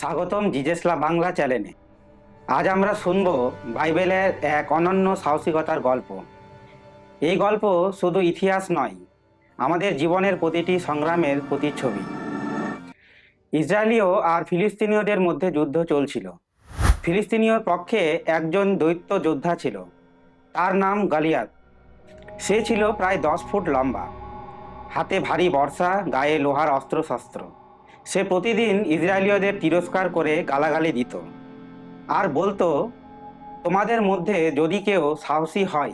স্বাগতম জিজেসলা বাংলা চ্যানেলে। আজ আমরা শুনব বাইবেলের এক অনন্য সাহসিকতার গল্প। এই গল্প শুধু ইতিহাস নয়, আমাদের জীবনের প্রতিটি সংগ্রামের প্রতিচ্ছবি। ইসরায়েলীয় আর ফিলিস্তিনীয়দের মধ্যে যুদ্ধ চলছিল। ফিলিস্তিনীয় পক্ষে একজন দৈত্য যোদ্ধা ছিল, তার নাম গালিয়াত সে ছিল প্রায় দশ ফুট লম্বা, হাতে ভারী বর্ষা, গায়ে লোহার অস্ত্রশস্ত্র। সে প্রতিদিন ইসরায়েলীয়দের তিরস্কার করে গালাগালি দিত। আর বলতো, তোমাদের মধ্যে যদি কেউ সাহসী হয়,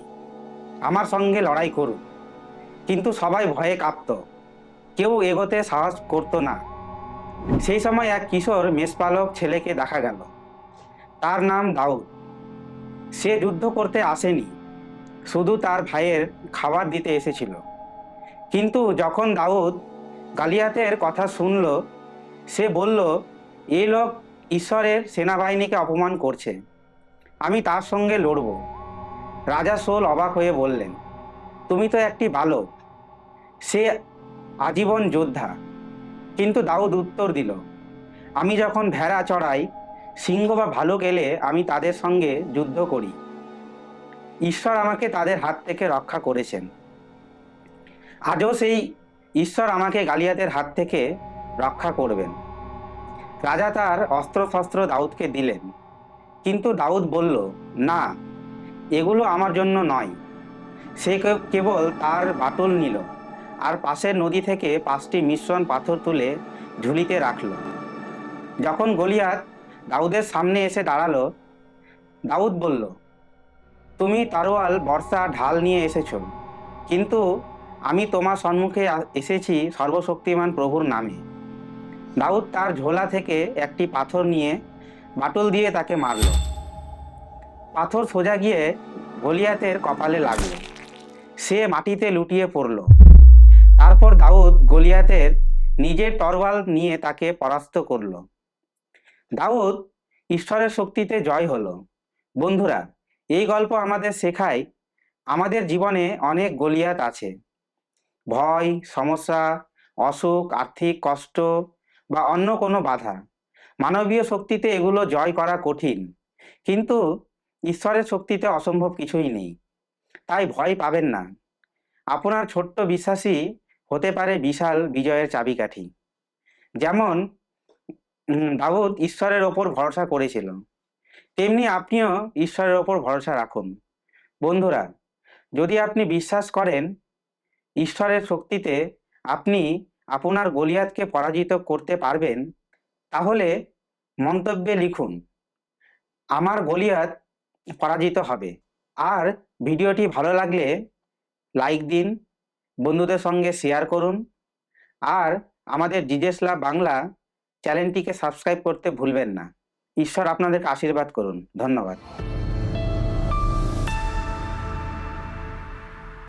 আমার সঙ্গে লড়াই করুক। কিন্তু সবাই ভয়ে কাঁপত। কেউ এগোতে সাহস করতো না। সেই সময় এক কিশোর মেষপালক ছেলেকে দেখা গেল। তার নাম দাউদ। সে যুদ্ধ করতে আসেনি। শুধু তার ভাইয়ের খাবার দিতে এসেছিল। কিন্তু যখন দাউদ গালিয়াতের কথা শুনল সে বলল, এ লোক ঈশ্বরের সেনাবাহিনীকে অপমান করছে। আমি তার সঙ্গে লড়ব। রাজা সোল অবাক হয়ে বললেন, তুমি তো একটি বালক। সে আজীবন যোদ্ধা। কিন্তু দাউদ উত্তর দিল, আমি যখন ভেড়া চড়াই, সিংহ বা ভালুক এলে আমি তাদের সঙ্গে যুদ্ধ করি। ঈশ্বর আমাকে তাদের হাত থেকে রক্ষা করেছেন। আজও সেই ঈশ্বর আমাকে গালিয়াতের হাত থেকে রক্ষা করবেন। রাজা তার অস্ত্রশস্ত্র দাউদকে দিলেন। কিন্তু দাউদ বলল, না, এগুলো আমার জন্য নয়। সে কেবল তার বাটুল নিল আর পাশের নদী থেকে পাঁচটি মিশ্রণ পাথর তুলে ঝুলিতে রাখল। যখন গলিয়াত দাউদের সামনে এসে দাঁড়াল, দাউদ বলল, তুমি তারোয়াল, বর্ষা, ঢাল নিয়ে এসেছ, কিন্তু আমি তোমার সম্মুখে এসেছি সর্বশক্তিমান প্রভুর নামে। দাউদ তার ঝোলা থেকে একটি পাথর নিয়ে বাটল দিয়ে তাকে মারল। পাথর সোজা গিয়ে গলিয়াতের কপালে লাগল। সে মাটিতে লুটিয়ে পড়ল। তারপর দাউদ গলিয়াতের নিজের তরওয়াল নিয়ে তাকে পরাস্ত করল। দাউদ ঈশ্বরের শক্তিতে জয় হলো। বন্ধুরা, এই গল্প আমাদের শেখায় আমাদের জীবনে অনেক গলিয়াত আছে। ভয়, সমস্যা, অসুখ, আর্থিক কষ্ট বা অন্য কোনো বাধা। মানবীয় শক্তিতে এগুলো জয় করা কঠিন, কিন্তু ঈশ্বরের শক্তিতে অসম্ভব কিছুই নেই। তাই ভয় পাবেন না। আপনার ছোট্ট বিশ্বাসী হতে পারে বিশাল বিজয়ের চাবিকাঠি। যেমন দাউদ ঈশ্বরের ওপর ভরসা করেছিল। তেমনি আপনিও ঈশ্বরের ওপর ভরসা রাখুন। বন্ধুরা, যদি আপনি বিশ্বাস করেন, ঈশ্বরের শক্তিতে আপনি আপনার গলিয়াতকে পরাজিত করতে পারবেন, তাহলে মন্তব্যে লিখুন, আমার গলিয়াত পরাজিত হবে। আর ভিডিওটি ভালো লাগলে লাইক দিন, বন্ধুদের সঙ্গে শেয়ার করুন, আর আমাদের জিজেসলা বাংলা চ্যানেলটিকে সাবস্ক্রাইব করতে ভুলবেন না। ঈশ্বর আপনাদেরকে আশীর্বাদ করুন। ধন্যবাদ।